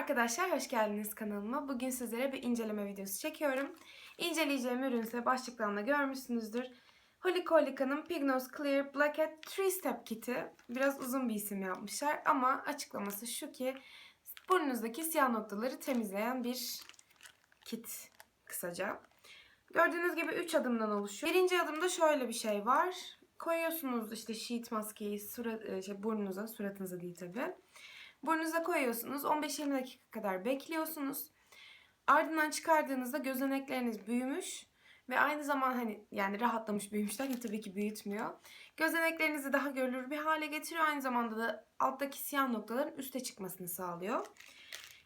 arkadaşlar, hoş geldiniz kanalıma. Bugün sizlere bir inceleme videosu çekiyorum. İnceleyeceğim ürün ise başlıktan da görmüşsünüzdür. Holicolican'ın Pignos Clear Black Hat 3 Step Kit'i. Biraz uzun bir isim yapmışlar ama açıklaması şu ki burnunuzdaki siyah noktaları temizleyen bir kit kısaca. Gördüğünüz gibi 3 adımdan oluşuyor. Birinci adımda şöyle bir şey var. Koyuyorsunuz işte sheet maskeyi surat, şey, burnunuza, suratınıza değil tabi. Burnunuza koyuyorsunuz. 15-20 dakika kadar bekliyorsunuz. Ardından çıkardığınızda gözenekleriniz büyümüş ve aynı zaman hani yani rahatlamış büyümüşler tabii ki büyütmüyor. Gözeneklerinizi daha görülür bir hale getiriyor. Aynı zamanda da alttaki siyah noktaların üste çıkmasını sağlıyor.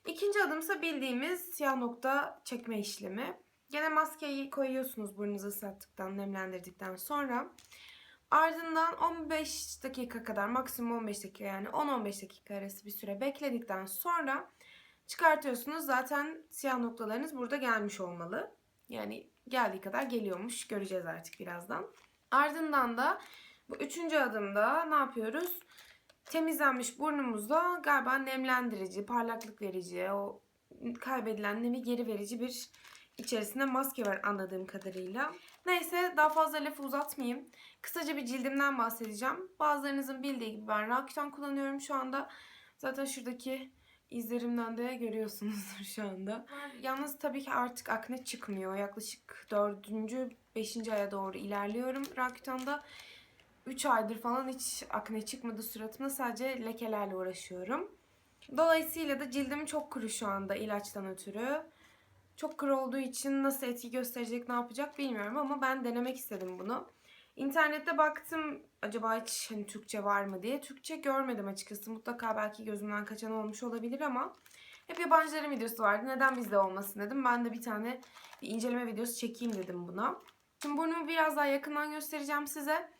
İkinci adımsa bildiğimiz siyah nokta çekme işlemi. Gene maskeyi koyuyorsunuz burnunuzu ıslattıktan, nemlendirdikten sonra. Ardından 15 dakika kadar maksimum 15 dakika yani 10-15 dakika arası bir süre bekledikten sonra çıkartıyorsunuz. Zaten siyah noktalarınız burada gelmiş olmalı. Yani geldiği kadar geliyormuş. Göreceğiz artık birazdan. Ardından da bu üçüncü adımda ne yapıyoruz? Temizlenmiş burnumuzda galiba nemlendirici, parlaklık verici, o kaybedilen nemi geri verici bir içerisinde maske var anladığım kadarıyla. Neyse daha fazla lafı uzatmayayım. Kısaca bir cildimden bahsedeceğim. Bazılarınızın bildiği gibi ben Rakuten kullanıyorum şu anda. Zaten şuradaki izlerimden de görüyorsunuzdur şu anda. Yalnız tabii ki artık akne çıkmıyor. Yaklaşık 4. 5. aya doğru ilerliyorum Rakuten'da. 3 aydır falan hiç akne çıkmadı suratımda. Sadece lekelerle uğraşıyorum. Dolayısıyla da cildim çok kuru şu anda ilaçtan ötürü. Çok kuru olduğu için nasıl etki gösterecek, ne yapacak bilmiyorum ama ben denemek istedim bunu. İnternette baktım acaba hiç hani Türkçe var mı diye. Türkçe görmedim açıkçası. Mutlaka belki gözümden kaçan olmuş olabilir ama hep yabancıların videosu vardı. Neden bizde olmasın dedim. Ben de bir tane bir inceleme videosu çekeyim dedim buna. Şimdi burnumu biraz daha yakından göstereceğim size.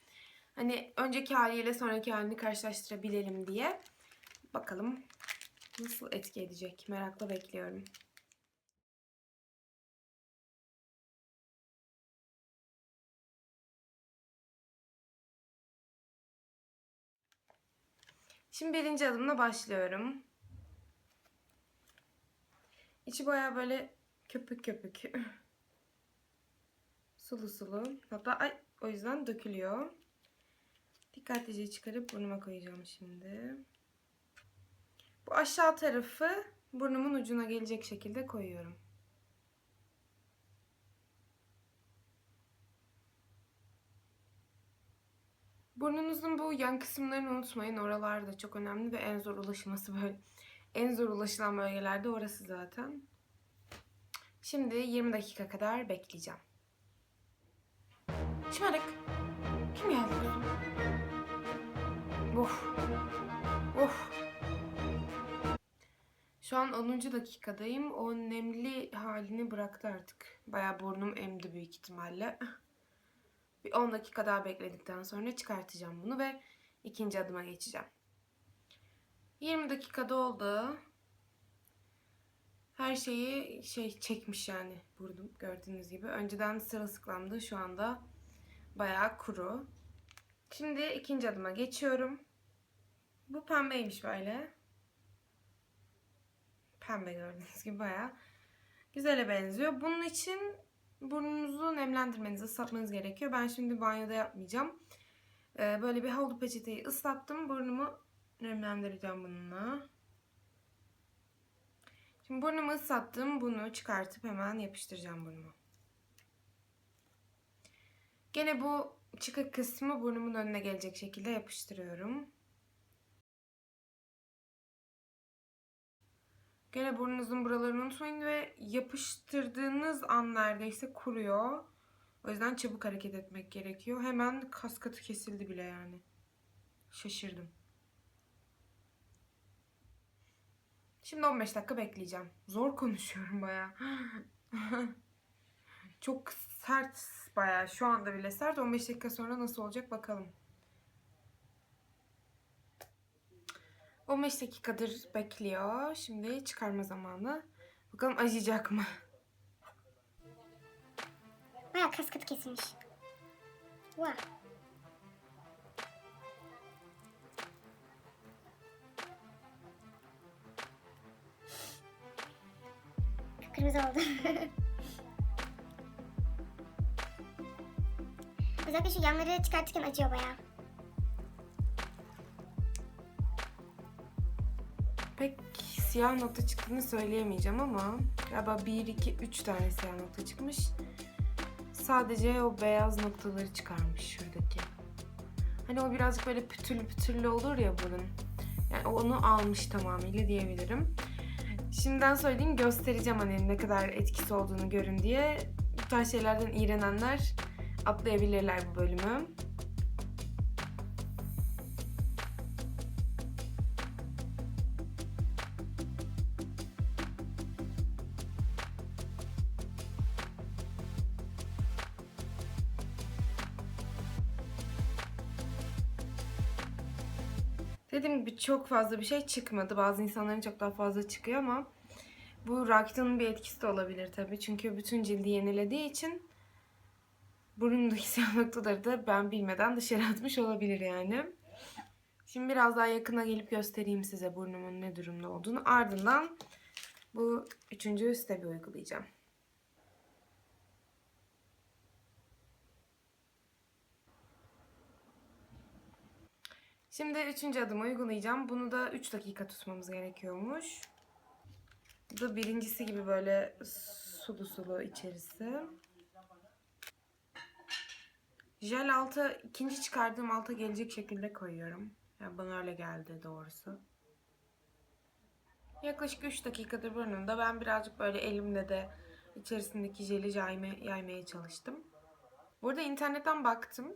Hani önceki haliyle sonraki halini karşılaştırabilelim diye. Bakalım nasıl etki edecek. Merakla bekliyorum. Şimdi birinci adımla başlıyorum. İçi baya böyle köpük köpük. sulu sulu. Hatta ay, o yüzden dökülüyor. Dikkatlice çıkarıp burnuma koyacağım şimdi. Bu aşağı tarafı burnumun ucuna gelecek şekilde koyuyorum. Burnunuzun bu yan kısımlarını unutmayın. Oralar da çok önemli ve en zor ulaşılması böyle. En zor ulaşılan bölgelerde orası zaten. Şimdi 20 dakika kadar bekleyeceğim. Şımarık. Kim geldi? Of. Of. Şu an 10. dakikadayım. O nemli halini bıraktı artık. Baya burnum emdi büyük ihtimalle. Bir 10 dakika daha bekledikten sonra çıkartacağım bunu ve ikinci adıma geçeceğim. 20 dakika doldu. Her şeyi şey çekmiş yani burnum gördüğünüz gibi. Önceden sırılsıklamdı. Şu anda bayağı kuru. Şimdi ikinci adıma geçiyorum. Bu pembeymiş böyle. Pembe gördüğünüz gibi bayağı güzele benziyor. Bunun için burnunuzu nemlendirmeniz, ıslatmanız gerekiyor. Ben şimdi banyoda yapmayacağım. Ee, böyle bir havlu peçeteyi ıslattım. Burnumu nemlendireceğim bununla. Şimdi burnumu ıslattım. Bunu çıkartıp hemen yapıştıracağım burnuma. Gene bu çıkık kısmı burnumun önüne gelecek şekilde yapıştırıyorum. Gene burnunuzun buralarını unutmayın ve yapıştırdığınız an neredeyse kuruyor. O yüzden çabuk hareket etmek gerekiyor. Hemen kas katı kesildi bile yani. Şaşırdım. Şimdi 15 dakika bekleyeceğim. Zor konuşuyorum baya. Çok sert baya. Şu anda bile sert. 15 dakika sonra nasıl olacak bakalım. 15 dakikadır bekliyor. Şimdi çıkarma zamanı. Bakalım acıyacak mı? Baya kas katı kesilmiş. Vay. kırmızı oldu. Özellikle şu yanları çıkartırken acıyor bayağı. Siyah nokta çıktığını söyleyemeyeceğim ama galiba 1, 2, 3 tane siyah nokta çıkmış. Sadece o beyaz noktaları çıkarmış şuradaki. Hani o birazcık böyle pütürlü pütürlü olur ya burun. Yani onu almış tamamıyla diyebilirim. Şimdiden söyleyeyim göstereceğim hani ne kadar etkisi olduğunu görün diye. Bu tarz şeylerden iğrenenler atlayabilirler bu bölümü. Dediğim gibi çok fazla bir şey çıkmadı. Bazı insanların çok daha fazla çıkıyor ama bu Raktan'ın bir etkisi de olabilir tabii. Çünkü bütün cildi yenilediği için burnundaki siyah noktaları da ben bilmeden dışarı atmış olabilir yani. Şimdi biraz daha yakına gelip göstereyim size burnumun ne durumda olduğunu. Ardından bu üçüncü stebi uygulayacağım. Şimdi üçüncü adımı uygulayacağım. Bunu da 3 dakika tutmamız gerekiyormuş. Bu da birincisi gibi böyle sulu sulu içerisi. Jel alta, ikinci çıkardığım alta gelecek şekilde koyuyorum. Yani bana öyle geldi doğrusu. Yaklaşık 3 dakikadır burnumda. Ben birazcık böyle elimle de içerisindeki jeli yayma, yaymaya çalıştım. Burada internetten baktım.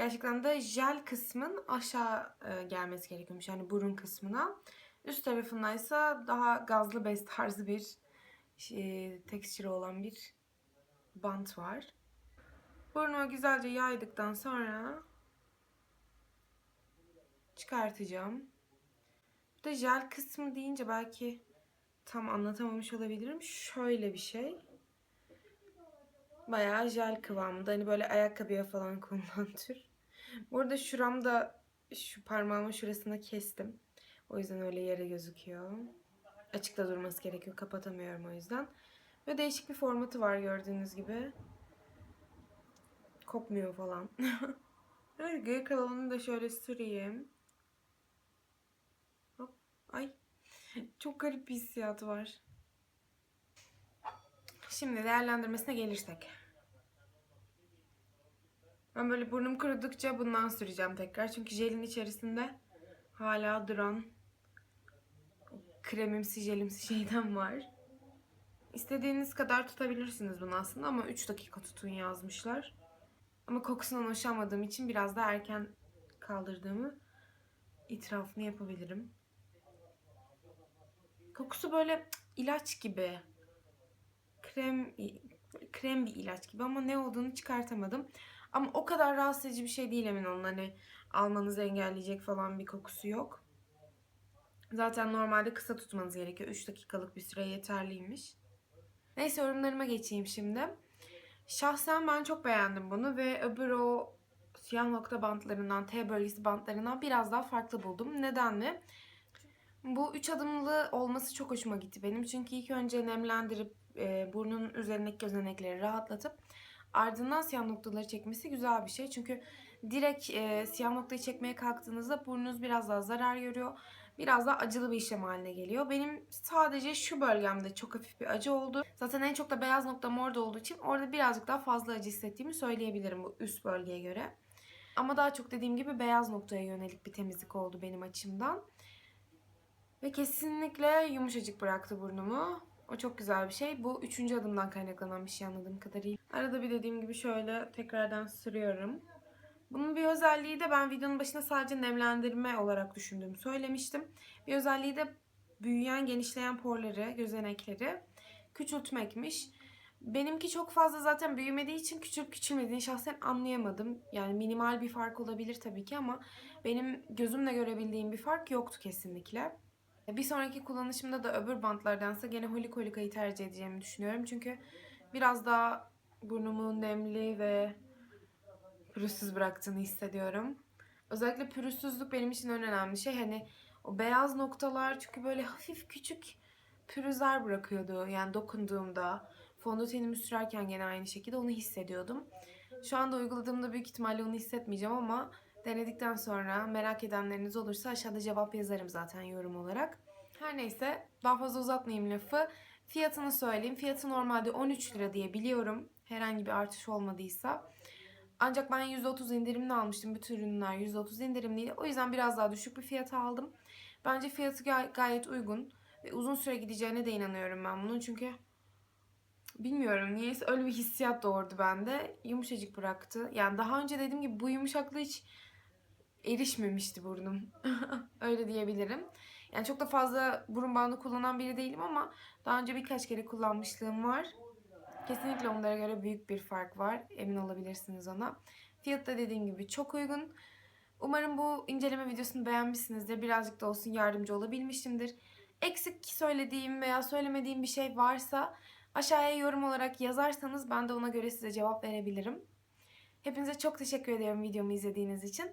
Gerçekten de jel kısmın aşağı e, gelmesi gerekiyormuş. Yani burun kısmına. Üst tarafındaysa daha gazlı bez tarzı bir şey, tekstürü olan bir bant var. Burnuma güzelce yaydıktan sonra çıkartacağım. Bir de jel kısmı deyince belki tam anlatamamış olabilirim. Şöyle bir şey. Bayağı jel kıvamında. Hani böyle ayakkabıya falan konulan tür. Bu arada şuramda şu parmağımın şurasına kestim. O yüzden öyle yere gözüküyor. Açıkta durması gerekiyor. Kapatamıyorum o yüzden. Ve değişik bir formatı var gördüğünüz gibi. Kopmuyor falan. evet, geri kalanını da şöyle süreyim. Hop. Ay. Çok garip bir hissiyatı var. Şimdi değerlendirmesine gelirsek. Ben böyle burnum kurudukça bundan süreceğim tekrar. Çünkü jelin içerisinde hala duran kremimsi jelimsi şeyden var. İstediğiniz kadar tutabilirsiniz bunu aslında ama 3 dakika tutun yazmışlar. Ama kokusundan hoşlanmadığım için biraz daha erken kaldırdığımı itirafını yapabilirim. Kokusu böyle ilaç gibi. Krem krem bir ilaç gibi ama ne olduğunu çıkartamadım. Ama o kadar rahatsız edici bir şey değil emin olun. Hani almanızı engelleyecek falan bir kokusu yok. Zaten normalde kısa tutmanız gerekiyor. 3 dakikalık bir süre yeterliymiş. Neyse yorumlarıma geçeyim şimdi. Şahsen ben çok beğendim bunu ve öbür o siyah nokta bantlarından, T bölgesi bantlarından biraz daha farklı buldum. Neden mi? Bu üç adımlı olması çok hoşuma gitti benim. Çünkü ilk önce nemlendirip e, burnun üzerindeki gözenekleri rahatlatıp ardından siyah noktaları çekmesi güzel bir şey. Çünkü direkt e, siyah noktayı çekmeye kalktığınızda burnunuz biraz daha zarar görüyor. Biraz daha acılı bir işlem haline geliyor. Benim sadece şu bölgemde çok hafif bir acı oldu. Zaten en çok da beyaz noktam orada olduğu için orada birazcık daha fazla acı hissettiğimi söyleyebilirim bu üst bölgeye göre. Ama daha çok dediğim gibi beyaz noktaya yönelik bir temizlik oldu benim açımdan. Ve kesinlikle yumuşacık bıraktı burnumu. O çok güzel bir şey. Bu üçüncü adımdan kaynaklanan bir şey anladığım kadarıyla. Arada bir dediğim gibi şöyle tekrardan sürüyorum. Bunun bir özelliği de ben videonun başında sadece nemlendirme olarak düşündüğümü söylemiştim. Bir özelliği de büyüyen, genişleyen porları, gözenekleri küçültmekmiş. Benimki çok fazla zaten büyümediği için küçük küçülmediğini şahsen anlayamadım. Yani minimal bir fark olabilir tabii ki ama benim gözümle görebildiğim bir fark yoktu kesinlikle. Bir sonraki kullanışımda da öbür bantlardansa gene Holik Holika'yı tercih edeceğimi düşünüyorum. Çünkü biraz daha burnumu nemli ve pürüzsüz bıraktığını hissediyorum. Özellikle pürüzsüzlük benim için en önemli şey. Hani o beyaz noktalar çünkü böyle hafif küçük pürüzler bırakıyordu. Yani dokunduğumda, fondötenimi sürerken gene aynı şekilde onu hissediyordum. Şu anda uyguladığımda büyük ihtimalle onu hissetmeyeceğim ama denedikten sonra merak edenleriniz olursa aşağıda cevap yazarım zaten yorum olarak. Her neyse daha fazla uzatmayayım lafı. Fiyatını söyleyeyim. Fiyatı normalde 13 lira diye biliyorum. Herhangi bir artış olmadıysa. Ancak ben %30 indirimli almıştım. Bütün ürünler %30 indirimliydi. O yüzden biraz daha düşük bir fiyata aldım. Bence fiyatı gay- gayet uygun. Ve uzun süre gideceğine de inanıyorum ben bunun. Çünkü bilmiyorum niyeyse öyle bir hissiyat doğurdu bende. Yumuşacık bıraktı. Yani daha önce dediğim gibi bu yumuşaklığı hiç erişmemişti burnum. öyle diyebilirim. Yani çok da fazla burun bandı kullanan biri değilim ama daha önce birkaç kere kullanmışlığım var. Kesinlikle onlara göre büyük bir fark var. Emin olabilirsiniz ona. Fiyat da dediğim gibi çok uygun. Umarım bu inceleme videosunu beğenmişsinizdir. Birazcık da olsun yardımcı olabilmişimdir. Eksik söylediğim veya söylemediğim bir şey varsa aşağıya yorum olarak yazarsanız ben de ona göre size cevap verebilirim. Hepinize çok teşekkür ediyorum videomu izlediğiniz için.